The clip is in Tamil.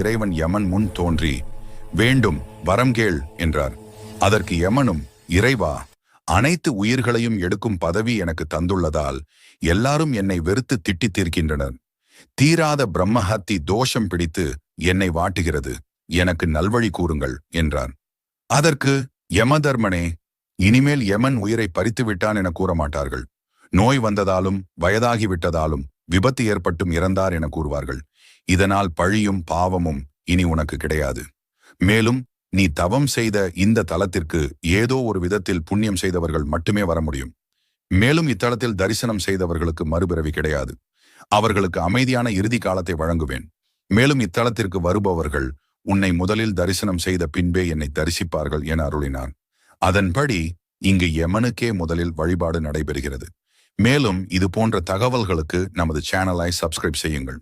இறைவன் யமன் முன் தோன்றி வேண்டும் வரம் கேள் என்றார். அதற்கு யமனும் இறைவா அனைத்து உயிர்களையும் எடுக்கும் பதவி எனக்கு தந்துள்ளதால் எல்லாரும் என்னை வெறுத்து திட்டித் தீர்க்கின்றனர். தீராத பிரம்மஹத்தி தோஷம் பிடித்து என்னை வாட்டுகிறது. எனக்கு நல்வழி கூறுங்கள் என்றார். அதற்கு யமதர்மனே இனிமேல் யமன் உயிரை பறித்து விட்டான் என கூற மாட்டார்கள் நோய் வந்ததாலும் வயதாகிவிட்டதாலும் விபத்து ஏற்பட்டும் இறந்தார் என கூறுவார்கள். இதனால் பழியும் பாவமும் இனி உனக்கு கிடையாது. மேலும் நீ தவம் செய்த இந்த தலத்திற்கு ஏதோ ஒரு விதத்தில் புண்ணியம் செய்தவர்கள் மட்டுமே வர முடியும். மேலும் இத்தலத்தில் தரிசனம் செய்தவர்களுக்கு மறுபிறவி கிடையாது. அவர்களுக்கு அமைதியான இறுதி காலத்தை வழங்குவேன். மேலும் இத்தலத்திற்கு வருபவர்கள் உன்னை முதலில் தரிசனம் செய்த பின்பே என்னை தரிசிப்பார்கள் என அருளினான். அதன்படி இங்கு யமனுக்கே முதலில் வழிபாடு நடைபெறுகிறது. மேலும் இது போன்ற தகவல்களுக்கு நமது சேனலை சப்ஸ்கிரைப் செய்யுங்கள்.